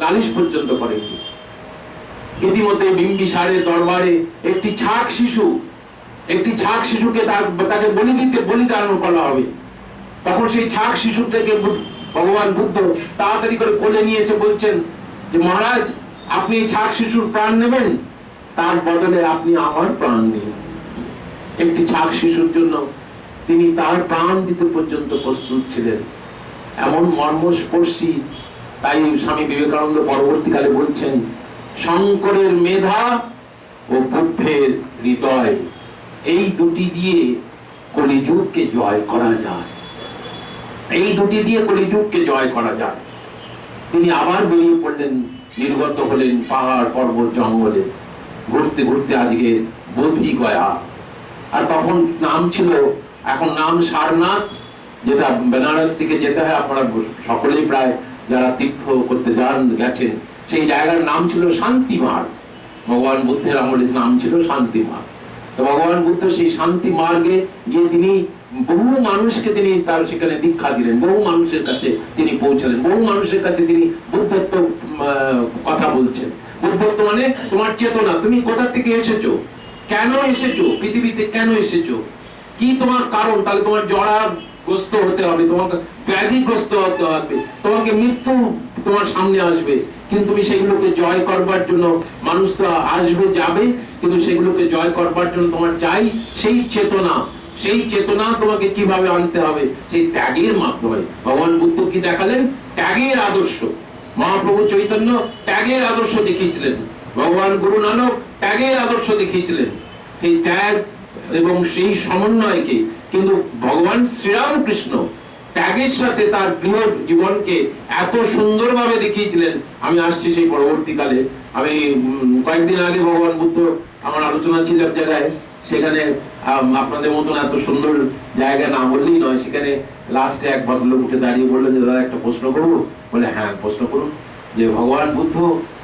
নালিশ পর্যন্ত করেননি। ইতিমধ্যে বিম্বিসারের দরবারে একটি ছাক শিশু, একটি ছাক শিশুকে তার তাকে বলি দিতে বলিদান করা হবে। তখন সেই ছাক শিশুটাকে বু- ভগবান বুদ্ধ তাড়াতাড়ি করে কোলে নিয়ে এসে বলছেন যে, মহারাজ, আপনি এই ছাক শিশুর প্রাণ নেবেন? তার বদলে আপনি আমার প্রাণ নিন। একটি ছাক শিশুর জন্য তিনি তার প্রাণ দিতে পর্যন্ত প্রস্তুত ছিলেন। এমন মর্মস্পর্শী তাই স্বামী বিবেকানন্দ পরবর্তীকালে বলছেন, শঙ্করের মেধা ও বুদ্ধের হৃদয়, এই দুটি দিয়ে কলিযুগকে জয় করা যায়। এই দুটি দিয়ে কলিযুগকে জয় করা যায়। তিনি আবার বেরিয়ে পড়লেন, নির্গত হলেন পাহাড় পর্বত জঙ্গলে। ঘুরতে ঘুরতে আজকে বোধি গয়া। আর তখন নাম ছিল, এখন নাম সারনাথ, যেটা বেনারস থেকে যেতে হয়, আপনারা সকলেই প্রায় যারা তীর্থ করতে যান, গেছেন, সেই জায়গার নাম ছিল শান্তিমার্গ। ভগবান বুদ্ধের আমলে নাম ছিল শান্তিমার্গ। তো ভগবান বুদ্ধ সেই শান্তি মার্গে গিয়ে তিনি বহু মানুষকে তিনি তার সেখানে দীক্ষা দিলেন, বহু মানুষের কাছে তিনি পৌঁছালেন, বহু মানুষের কাছে তিনি বুদ্ধত্ব কথা বলছেন। বুদ্ধত্ব মানে তোমার চেতনা, তুমি কোথা থেকে এসেছ? কেন এসেছ? পৃথিবীতে কেন এসেছ? কি তোমার কারণ? তাহলে তোমার জড়া গ্রস্ত হতে হবে তোমাকে ব্যাধিগ্রস্ত হতে হবে। তোমাকে মৃত্যু তোমার সামনে আসবে। কিন্তু তুমি সেগুলোকে জয় করবার জন্য মানুষ তো আসবে, যাবে। কিন্তু সেগুলোকে জয় করবার জন্য তোমার চাই সেই চেতনা। সেই চেতনা তোমাকে কীভাবে আনতে হবে? সেই ত্যাগের মাধ্যমে। ভগবান বুদ্ধ কি দেখালেন? ত্যাগের আদর্শ। মহাপ্রভু চৈতন্য ত্যাগের আদর্শ দেখিয়েছিলেন। ভগবান গুরু নানক ত্যাগের আদর্শ দেখিয়েছিলেন। সেই ত্যাগ এবং সেই সমন্বয়কে। কিন্তু ভগবান শ্রীরামকৃষ্ণ ত্যাগের সাথে তার গৃহ জীবনকে এত সুন্দরভাবে দেখিয়েছিলেন, আমি আসছি সেই পরবর্তীকালে। আমি কয়েকদিন আগে ভগবান বুদ্ধ আমার আলোচনা ছিল এক জায়গায়, সেখানে আপনাদের মতন এত সুন্দর জায়গা না বললেই নয়, সেখানে লাস্টে এক ভদ্রলোক উঠে দাঁড়িয়ে বললেন যে, দাদা, একটা প্রশ্ন করব? বলে হ্যাঁ প্রশ্ন করুন। যে, ভগবান বুদ্ধ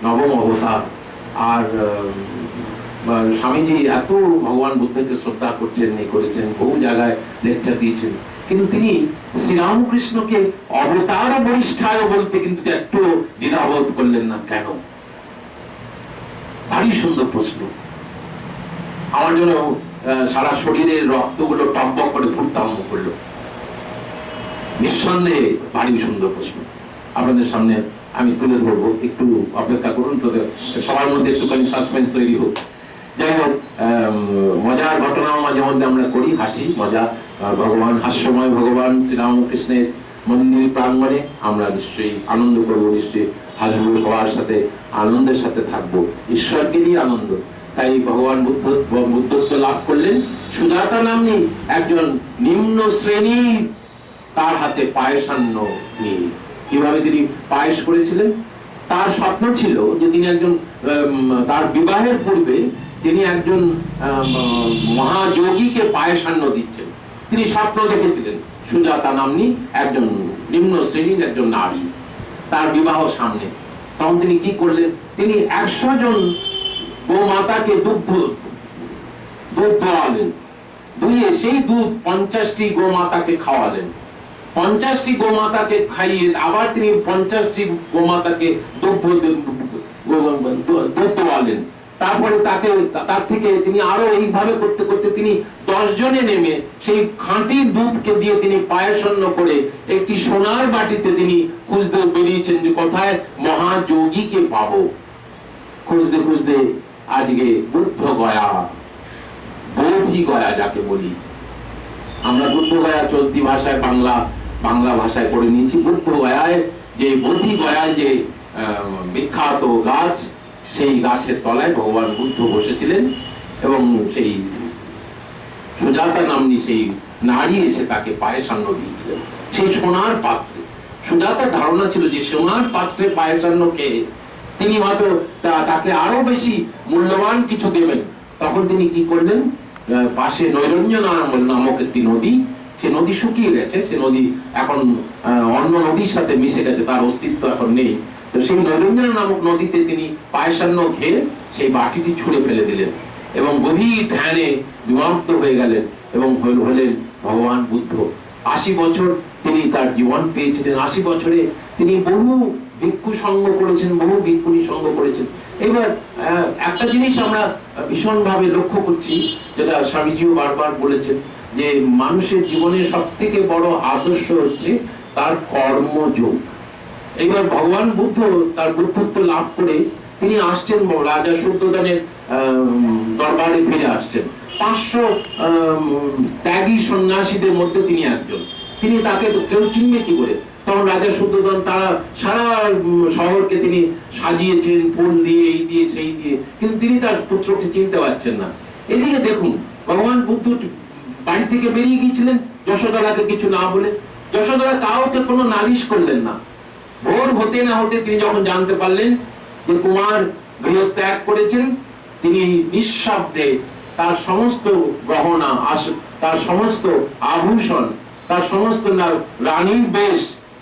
নবম অবতার, আর স্বামীজি এত ভগবান বুদ্ধকে শ্রদ্ধা করছেন করেছেন, বহু জায়গায় লেকচার দিয়েছেন। কিন্তু তিনি শ্রীরামকৃষ্ণকে অবতার বরিষ্ঠায় বলতে কিন্তু একটু দ্বিধাবোধ করলেন না কেন? ভারী সুন্দর প্রশ্ন। আমার জন্য সারা শরীরের রক্তগুলো টকবক করে ফুটতে আরম্ভ করল। নিঃসন্দেহে ভারী সুন্দর প্রশ্ন। আপনাদের সামনে আমি তুলে ধরবো, একটু অপেক্ষা করুন সবার মধ্যে একটুখানি সাসপেন্স তৈরি হোক। যাই হোক মজার ঘটনাও মাঝে মধ্যে আমরা করি, হাসি, মজা। ভগবান, হাস্যময় ভগবান শ্রীরামকৃষ্ণের মন্দির প্রাঙ্গণে আমরা নিশ্চয়ই আনন্দ করব, নিশ্চয়ই হাসবো, সবার সাথে, আনন্দের সাথে থাকব। ঈশ্বরকে নিয়ে আনন্দ। তাই ভগবান বুদ্ধ, বুদ্ধত্ব লাভ করলেন সুজাতা নামনি একজন নিম্ন শ্রেণির তার হাতে পায়েসান্ন নিয়ে কীভাবে তিনি পায়েস করেছিলেন? তার স্বপ্ন ছিল যে তিনি একজন তার বিবাহের পূর্বে তিনি একজন মহাযোগীকে পায়েসান্ন দিচ্ছেন। তিনি স্বপ্ন দেখেছিলেন। সুজাতা নামনি একজন নিম্ন শ্রেণির একজন নারী। তার বিবাহ সামনে। তখন তিনি কি করলেন? তিনি একশো জন গোমাতাকে দুগ্ধ, দুধ দোয়ালেন দুইয়ে সেই দুধ পঞ্চাশটি গোমাতাকে খাওয়ালেন। পঞ্চাশটি গোমাতাকে খাইয়ে আবার তিনি পঞ্চাশটি গোমাতাকে দুগ্ধ তারপরে তাকে, তার থেকে তিনি আরও এইভাবে করতে করতে তিনি দশ জনে নেমে সেই খাঁটি দুধকে দিয়ে তিনি পায়াসন্ন করে একটি সোনার বাটিতে তিনি খুঁজতে বেরিয়েছেন যে কোথায় মহাযোগীকে পাবো। খুঁজতে খুঁজতে আজকে বুদ্ধ গয়া, বোধি গয়া যাকে বলি। আমরা বুদ্ধ গয়া চলতি ভাষায় বাংলা বাংলা ভাষায় পড়ে নিয়েছি। বুদ্ধ গয়ায় যে, বোধি গয়ায় যে বিখ্যাত গাছ সেই গাছের তলায় ভগবান বুদ্ধ বসেছিলেন এবং সেই সুজাতা নামনি সেই নারী এসে তাকে পায়েসান্ন দিয়েছিলেন। সেই সোনার পাত্রে। সুজাতার ধারণা ছিল যে সোনার পাত্রে পায়েসান্ন খেয়ে তিনি হয়তো তাকে আরও বেশি মূল্যবান কিছু দেবেন। তখন তিনি কি করলেন? পাশে নৈরঞ্জন নামক একটি নদী, সে নদী শুকিয়ে গেছে। সে নদী এখন অন্য নদীর সাথে মিশে গেছে, তার অস্তিত্ব এখন নেই। তো সেই নৈরঞ্জন নামক নদীতে তিনি পায়সান্ন খেয়ে সেই বাটিটি ছুঁড়ে ফেলে দিলেন এবং গভীর ধ্যানে বিমগ্ন হয়ে গেলেন এবং হল- হলেন ভগবান বুদ্ধ। আশি বছর তিনি তার জীবন পেয়েছিলেন। আশি বছরে তিনি বহু ভিক্ষু সঙ্গ করেছেন, বহু ভিক্ষুণী সঙ্গ করেছেন। এবার একটা জিনিস আমরা ভীষণভাবে লক্ষ্য করছি, যেটা স্বামীজিও বারবার বলেছেন, যে মানুষের জীবনে সব থেকে বড় আদর্শ হচ্ছে তার কর্মযোগ। এইবার ভগবান বুদ্ধ তার বুদ্ধত্ব লাভ করে তিনি আসছেন রাজা শুদ্ধদানের দরবারে ফিরে আসছেন। পাঁচশো ত্যাগী সন্ন্যাসীদের মধ্যে তিনি একজন। তিনি তাকে কেউ চিনবে কি করে? তখন রাজা শুদ্ধোধন তারা সারা শহরকে তিনি সাজিয়েছেন, ফুল দিয়ে, এই দিয়ে, সেই দিয়ে। কিন্তু তিনি তার পুত্রকে চিনতে পারছেন না। এদিকে দেখুন, ভগবান বুদ্ধ বাড়ি থেকে বেরিয়ে গিয়েছিলেন। যশোদারাকে কিছু না বলে। যশোদারা কাউকে কোনো নালিশ করলেন না। ভোর হতে না হতে তিনি যখন জানতে পারলেন যে কুমার গৃহ ত্যাগ করেছেন, তিনি নিঃশব্দে তার সমস্ত গহনা তার সমস্ত আভূষণ, তার সমস্ত রানীর বেশ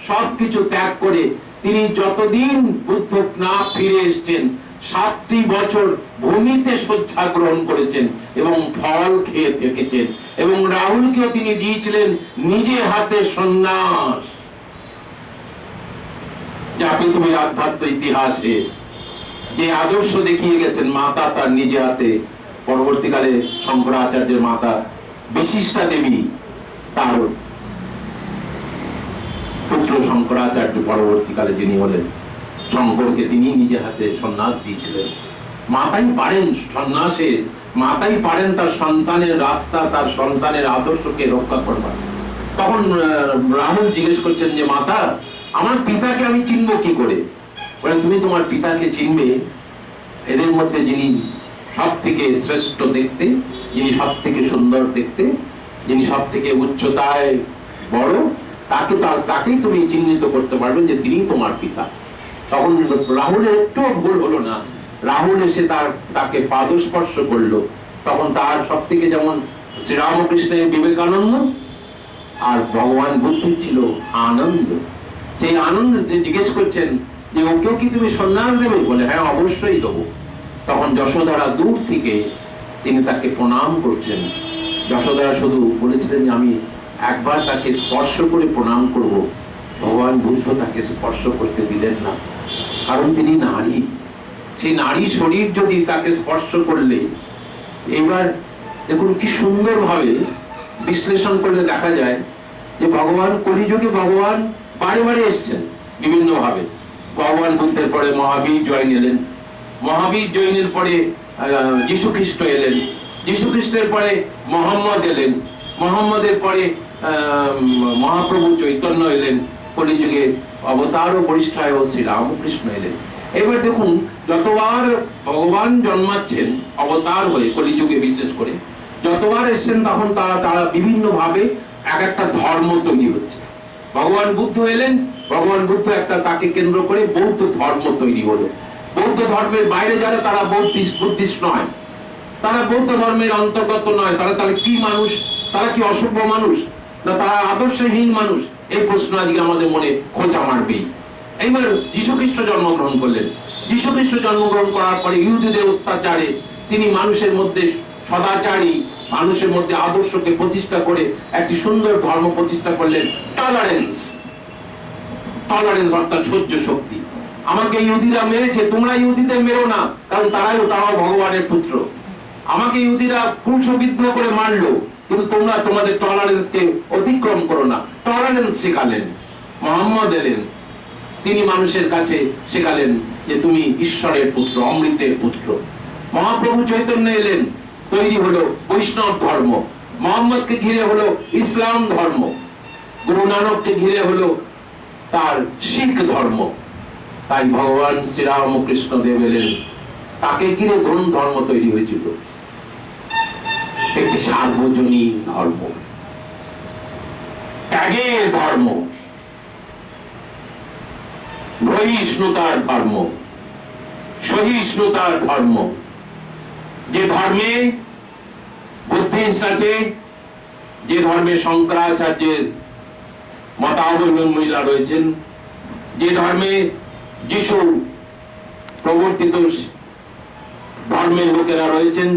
সবকিছু ত্যাগ করে তিনি যতদিন বুদ্ধ না ফিরে এসছেন, সাতটি বছর ভূমিতে শয্যা গ্রহণ করেছেন এবং ফল খেয়ে থেকেছেন এবং রাহুলকে তিনি দিয়েছিলেন নিজে হাতে সন্ন্যাস। যা পৃথিবীর আধ্যাত্ম ইতিহাসে যে আদর্শ দেখিয়ে গেছেন মাতা তার নিজে হাতে, পরবর্তীকালে শঙ্করাচার্যের মাতা বিশিষ্টা দেবী তার পুত্র শঙ্করাচার্য পরবর্তীকালে যিনি হলেন, শঙ্করকে তিনি নিজে হাতে সন্ন্যাস দিয়েছিলেন। মাতাই পারেন সন্ন্যাসে, মাতাই পারেন তার সন্তানের রাস্তা, তার সন্তানের আদর্শকে রক্ষা করবার। তখন রাহুল জিজ্ঞেস করছেন যে, মাতা আমার পিতাকে আমি চিনব কি করে? বলে, তুমি তোমার পিতাকে চিনবে এদের মধ্যে যিনি সব থেকে শ্রেষ্ঠ দেখতে, যিনি সব থেকে সুন্দর দেখতে, যিনি সব থেকে উচ্চতায় বড়, তাকে তাকেই তুমি চিহ্নিত করতে পারবে যে তিনি তোমার পিতা। তখন রাহুলের একটুও ভুল হলো না। রাহুল এসে তার, তাকে পাদস্পর্শ করল। তখন তার সব থেকে যেমন শ্রীরামকৃষ্ণের বিবেকানন্দ আর ভগবান বুদ্ধের ছিল আনন্দ। সেই আনন্দ জিজ্ঞেস করছেন যে ওকেও কি তুমি সন্ন্যাস দেবে? বলে হ্যাঁ অবশ্যই দেবো। তখন যশোধারা দূর থেকে তিনি তাকে প্রণাম করছেন। যশোধারা শুধু বলেছিলেন আমি একবার তাকে স্পর্শ করে প্রণাম করব। ভগবান বুদ্ধ তাকে স্পর্শ করতে দিলেন না। কারণ তিনি নারী। সেই নারী শরীর যদি তাকে স্পর্শ করলে, এবার দেখুন কি সুন্দরভাবে বিশ্লেষণ করলে দেখা যায় যে, ভগবান, কলিযুগে ভগবান বারে বারে এসছেন বিভিন্ন ভাবে ভগবান বুদ্ধের পরে মহাবীর জয় নিলেন মহাবীর জৈনের পরে খ্রিস্ট এলেন। খ্রিস্টের পরে মোহাম্মদ এলেন। মোহাম্মদের পরে মহাপ্রভু চৈতন্য এলেন। কলিযুগে অবতার ও বরিষ্ঠায় ও শ্রীরামকৃষ্ণ এলেন। এবার দেখুন, যতবার ভগবান জন্মাচ্ছেন, অবতার হয়ে কলিযুগে বিশেষ করে, যতবার এসছেন তখন তারা তারা বিভিন্ন ভাবে এক একটা ধর্ম তৈরি হচ্ছে। ভগবান বুদ্ধ এলেন, ভগবান বুদ্ধ একটা তাকে কেন্দ্র করে বৌদ্ধ ধর্ম তৈরি হলো। বৌদ্ধ ধর্মের বাইরে যারা, তারা বৌদ্ধিস্ট বুদ্ধিস্ট নয়। তারা বৌদ্ধ ধর্মের অন্তর্গত নয়। তারা তাহলে কি মানুষ? তারা কি অসভ্য মানুষ? না তারা আদর্শহীন মানুষ? এই প্রশ্ন আজকে আমাদের মনে খোঁচা মারবেই। এইবার যীশু খ্রিস্ট জন্মগ্রহণ করলেন। যীশু খ্রিস্ট জন্মগ্রহণ করার পরে ইহুদিদের অত্যাচারে তিনি মানুষের মধ্যে সদাচারী মানুষের মধ্যে আদর্শকে প্রতিষ্ঠা করে একটি সুন্দর ধর্ম প্রতিষ্ঠা করলেন টলারেন্স টলারেন্স অর্থাৎ সহ্য শক্তি। আমাকে ইহুদিরা মেরেছে, তোমরা ইহুদিদের মেরো না, কারণ তারাই তারাও ভগবানের পুত্র। আমাকে ইহুদিরা বিদ্রোহ করে মারলো, কিন্তু তোমরা তোমাদের টলারেন্সকে অতিক্রম করো না। টলারেন্স শেখালেন, মোহাম্মদ এলেন। তিনি মানুষের কাছে শেখালেন যে তুমি ঈশ্বরের পুত্র, অমৃতের পুত্র। মহাপ্রভু চৈতন্য এলেন তৈরি হলো বৈষ্ণব ধর্ম। মোহাম্মদকে ঘিরে হলো ইসলাম ধর্ম। গুরু নানককে ঘিরে হলো তার শিখ ধর্ম। তাই ভগবান শ্রীরামকৃষ্ণ দেব এলেন তাকে ঘিরে কোন ধর্ম তৈরি হয়েছিল। একটি সার্বজনীন ধর্ম। ত্যাগের ধর্ম। বহিষ্ণুতার ধর্ম। সহিষ্ণুতার ধর্ম। যে ধর্মে বুদ্ধিস্ট আছে যে ধর্মে শঙ্করাচার্যের মতাবলম্বীরা রয়েছেন। যে ধর্মে যিশু প্রবর্তিত ধর্মের লোকেরা রয়েছেন,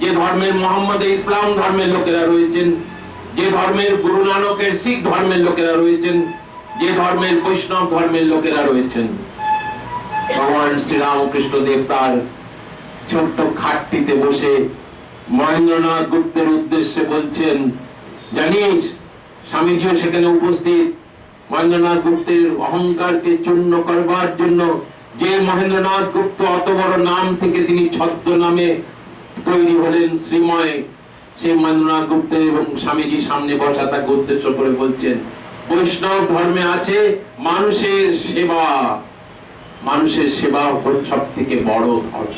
যে ধর্মের মোহাম্মদ ইসলাম ধর্মের লোকেরা রয়েছেন, যে ধর্মের গুরু নানকের শিখ ধর্মের লোকেরা রয়েছেন, যে ধর্মের বৈষ্ণব ধর্মের লোকেরা রয়েছেন। ভগবান শ্রীরামকৃষ্ণ দেব তার ছোট্ট খাটটিতে বসে মহেন্দ্রনাথ গুপ্তের উদ্দেশ্যে বলছেন, জানিস, স্বামীজিও সেখানে উপস্থিত। মহেন্দ্রনাথ গুপ্তের অহংকারকে চূর্ণ করবার জন্য যে মহেন্দ্রনাথ গুপ্ত অত বড় নাম থেকে তিনি ছদ্ম নামে তৈরি হলেন শ্রীময়, সেই মহেন্দ্রনাথ গুপ্ত এবং স্বামীজি সামনে বসা তাকে উদ্দেশ্য করে বলছেন, বৈষ্ণব ধর্মে আছে মানুষের সেবা। মানুষের সেবা সব থেকে বড় ধর্ম।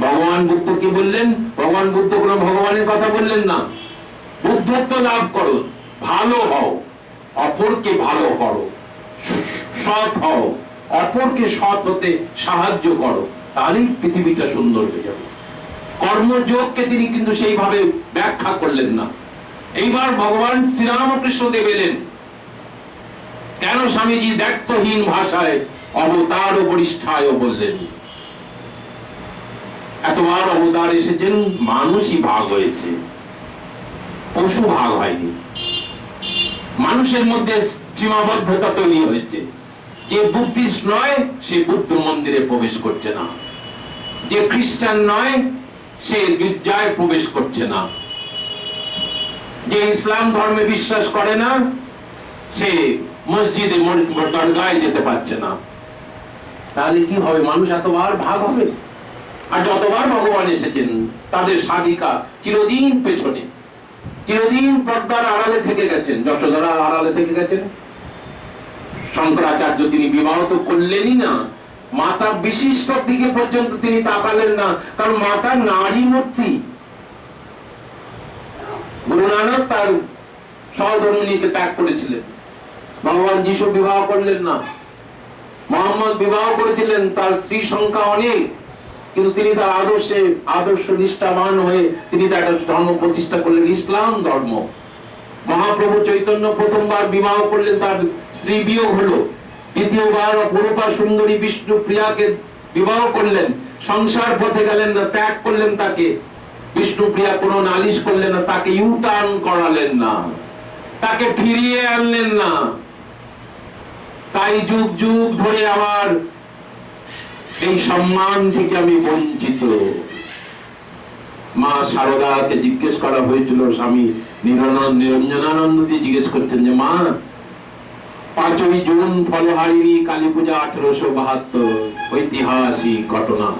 ভগবান বুদ্ধ কি বললেন? ভগবান বুদ্ধ কোন ভগবানের কথা বললেন না। বুদ্ধত্ব লাভ করো, ভালো হও, অপরকে ভালো করো, সৎ হও, অপরকে সৎ হতে সাহায্য করো, তাহলেই পৃথিবীটা সুন্দর হয়ে যাবে। কর্মযোগকে তিনি কিন্তু সেইভাবে ব্যাখ্যা করলেন না। এইবার ভগবান শ্রীরামকৃষ্ণ দেব এলেন। কেন স্বামীজি দ্ব্যর্থহীন ভাষায় অবতার ও বরিষ্ঠায় বললেন? এতবার অবতার এসেছেন, মানুষই ভাগ হয়েছে। পশু ভাগ হয়নি। মানুষের মধ্যে সীমাবদ্ধতা তৈরি হয়েছে। যে বুদ্ধিস্ট নয়, সে বুদ্ধ মন্দিরে প্রবেশ করছে না। যে খ্রিস্টান নয়, সে গির্জায় প্রবেশ করছে না। যে ইসলাম ধর্মে বিশ্বাস করে না, সে মসজিদে দরগায় যেতে পারছে না। তাহলে কি হবে মানুষ এতবার ভাগ হবে? আর যতবার ভগবান এসেছেন, তাদের সাধিকা চিরদিন পেছনে। চিরদিন পর্দার আড়ালে থেকে গেছেন, যশোধরার আড়ালে থেকে গেছেন। শঙ্করাচার্য তিনি বিবাহ তো করলেনই না, মাতা বিশিষ্টর দিকে পর্যন্ত তিনি তাকালেন না, কারণ মাতা নারী মূর্তি। গুরু নানক তার সহধর্মিনীকে ত্যাগ করেছিলেন। ভগবান যিশু বিবাহ করলেন না। মোহাম্মদ বিবাহ করেছিলেন, তার স্ত্রী সংখ্যা অনেক। কিন্তু তিনি তার আদর্শে, আদর্শ নিষ্ঠাবান হয়ে তিনি তার একটা ধর্ম প্রতিষ্ঠা করলেন, ইসলাম ধর্ম। মহাপ্রভু চৈতন্য প্রথমবার বিবাহ করলেন, তার স্ত্রী বিয়োগ হলো। দ্বিতীয়বার অপরূপা সুন্দরী বিষ্ণু প্রিয়াকে বিবাহ করলেন, সংসার পথে গেলেন না ত্যাগ করলেন তাকে। বিষ্ণু প্রিয়া কোনো নালিশ করলেন না, তাকে ইউটার্ন করালেন না। তাকে ফিরিয়ে আনলেন না। তাই যুগ যুগ ধরে আবার এই সম্মান থেকে আমি বঞ্চিত। মা শারদাকে জিজ্ঞেস করা হয়েছিল, স্বামী নিরঞ্জন- নিরঞ্জনানন্দজি জিজ্ঞেস করছেন যে, মা, পাঁচই জুন ফলহারিণী, কালী পূজা আঠারোশো বাহাত্তর, ঐতিহাসিক ঘটনা।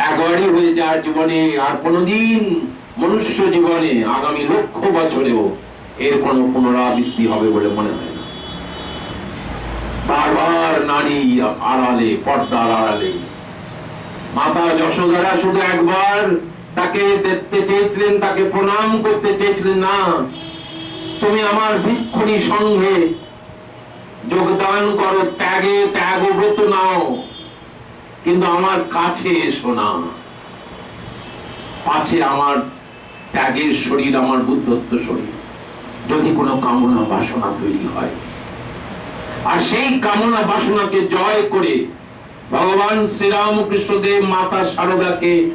একবারই হয়েছে আর জীবনে, আর কোনোদিন মনুষ্য জীবনে, আগামী লক্ষ বছরেও এর কোনো পুনরাবৃত্তি হবে বলে মনে হয় নারী আড়ালে, পর্দার আড়ালে। মাতা যশোধরা শুধু একবার তাকে দেখতে চেয়েছিলেন, তাকে প্রণাম করতে চেয়েছিলেন না। তুমি আমার ভিক্ষুণী সঙ্গে যোগদান করো, ত্যাগে, ত্যাগ ব্রত নাও। কিন্তু আমার কাছে এসো না। পাছে আমার ত্যাগের শরীর, আমার বুদ্ধত্ব শরীর। যদি কোনো কামনা বাসনা তৈরি হয় আর সেই কামনা বাসনাকে জয় করে ভগবান শ্রীরামকৃষ্ণ দেব মাতা শারদাকে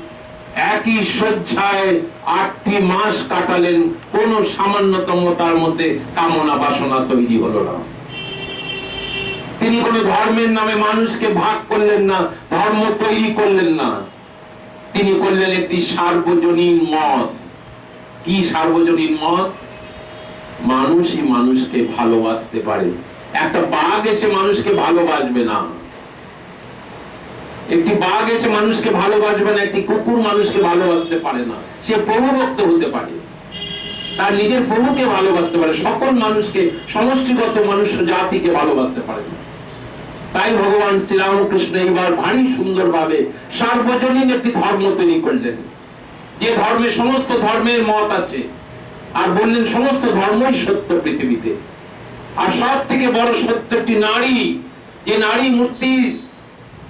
একই শয্যায় আটটি মাস কাটালেন, কোন সামান্যতম তার মধ্যে কামনা বাসনা তৈরি হলো না। তিনি কোন ধর্মের নামে মানুষকে ভাগ করলেন না, ধর্ম তৈরি করলেন না। তিনি করলেন একটি সার্বজনীন মত। কি সার্বজনীন মত? মানুষই মানুষকে ভালোবাসতে পারে। একটা বাঘ এসে মানুষকে ভালোবাসবে না। একটি বাঘ এসে মানুষকে ভালোবাসবে না, একটি কুকুর মানুষকে ভালোবাসতে পারে না। সে প্রভুভক্ত হতে পারে। তার নিজের প্রভুকে ভালোবাসতে পারে। সকল মানুষকে, সমষ্টিগত মানুষ জাতিকে ভালোবাসতে পারে না। তাই ভগবান শ্রীরামকৃষ্ণ এইবার ভারী সুন্দরভাবে সার্বজনীন একটি ধর্ম তৈরি করলেন। যে ধর্মে সমস্ত ধর্মের মত আছে। আর বললেন, সমস্ত ধর্মই সত্য পৃথিবীতে। আর সব থেকে বড় সত্য একটি নারী, যে নারী মূর্তি,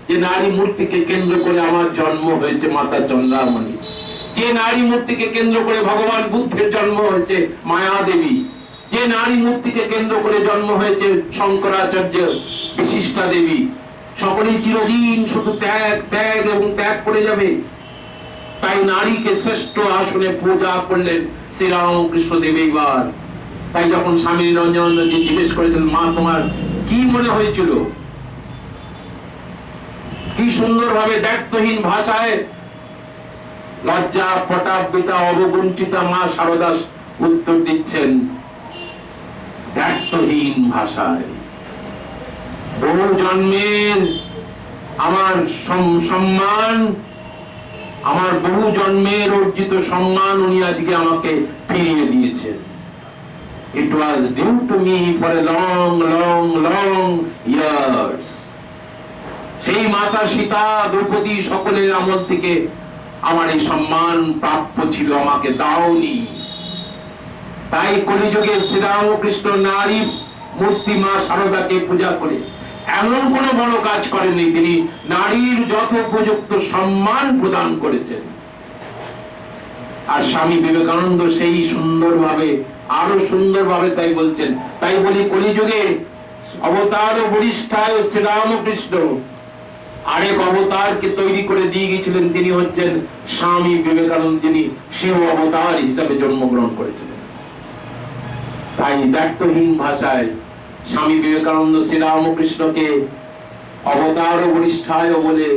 যে নারী মূর্তিকে কেন্দ্র করে আমার জন্ম হয়েছে মাতা চন্দ্রামণি। যে নারী মূর্তিকে কেন্দ্র করে ভগবান বুদ্ধের জন্ম হয়েছে মায়া দেবী। যে নারী মূর্তিকে কেন্দ্র করে জন্ম হয়েছে শঙ্করাচার্য বিশিষ্টা দেবী। সকলেই চিরদিন শুধু ত্যাগ ত্যাগ এবং ত্যাগ করে যাবে। তাই নারীকে শ্রেষ্ঠ আসনে পূজা করলেন শ্রীরামকৃষ্ণ দেব এইবার। তাই যখন স্বামী নিরঞ্জনজি জিজ্ঞেস করেছিলেন, মা, তোমার কি মনে হয়েছিল? কি সুন্দরভাবে দায়িত্বহীন ভাষায় লজ্জা পটাপিতা অবগুণ্ঠিতা মা শারদাস উত্তর দিচ্ছেন দায়িত্বহীন ভাষায়। বহু জন্মের আমার সম্মান, আমার বহু জন্মের অর্জিত সম্মান উনি আজকে আমাকে ফিরিয়ে দিয়েছেন। It was due to me for a long long long years সেই মাতা সীতা দ্রৌপদী সকলের আমল থেকে আমার এই সম্মান প্রাপ্য ছিল, আমাকে দাওনি। তাই কলিযুগে শ্রীরামকৃষ্ণ নারী মূর্তি মা শারদাকে পূজা করে এমন কোন বড় কাজ করেননি, তিনি নারীর যথোপযুক্ত সম্মান প্রদান করেছেন। আর স্বামী বিবেকানন্দ সেই সুন্দরভাবে আরও সুন্দরভাবে তাই বলছেন। তাই বলি কলিযুগে অবতার ও বরিষ্ঠায় শ্রীরামকৃষ্ণ আরেক অবতারকে তৈরি করে দিয়ে গিয়েছিলেন। তিনি হচ্ছেন স্বামী বিবেকানন্দ যিনি শিব অবতার হিসাবে জন্মগ্রহণ করেছিলেন। তাই দায়িত্বহীন ভাষায় স্বামী বিবেকানন্দ শ্রীরামকৃষ্ণকে অবতার ও বরিষ্ঠায় বলে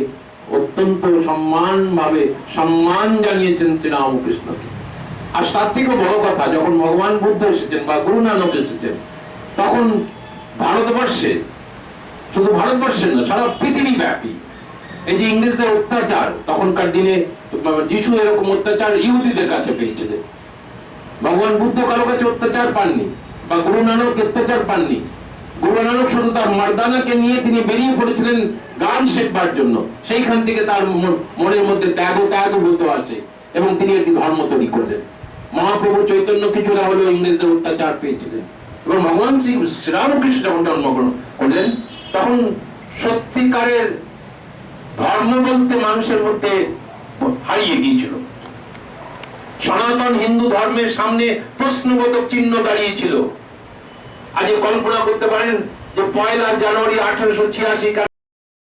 অত্যন্ত সম্মান ভাবে সম্মান জানিয়েছেন শ্রীরামকৃষ্ণকে। আর তার থেকে বড় কথা, যখন ভগবান বুদ্ধ এসেছেন বা গুরু নানক এসেছেন, তখন ভারতবর্ষে, শুধু ভারতবর্ষের না, সারা পৃথিবী ব্যাপী এই যে ইংরেজদের অত্যাচার, তখনকার দিনে যিশু এরকম অত্যাচার ইহুদিদের কাছে পেয়েছিলেন। ভগবান বুদ্ধ কারও কাছে অত্যাচার পাননি, বা গুরু নানক অত্যাচার পাননি। গুরু নানক শুধু তার মার্দানাকে নিয়ে তিনি বেরিয়ে পড়েছিলেন গান শেখবার জন্য। সেইখান থেকে তার মন- মনের মধ্যে ত্যাগ ত্যাগ ব্রত আসে এবং তিনি একটি ধর্ম তৈরি করলেন। মহাপ্রভু চৈতন্য কিছুটা হলেও ইংরেজদের অত্যাচার পেয়েছিলেন। এবং ভগবান শ্রী শ্রীরামকৃষ্ণ যখন জন্মগ্রহণ করলেন, তখন সত্যিকারের ধর্ম বলতে মানুষের মধ্যে হারিয়ে গিয়েছিল। সনাতন হিন্দু ধর্মের সামনে প্রশ্নবোধক চিহ্ন দাঁড়িয়েছিল। আজ কল্পনা করতে পারেন যে পয়লা জানুয়ারি আঠারোশো ছিয়াশি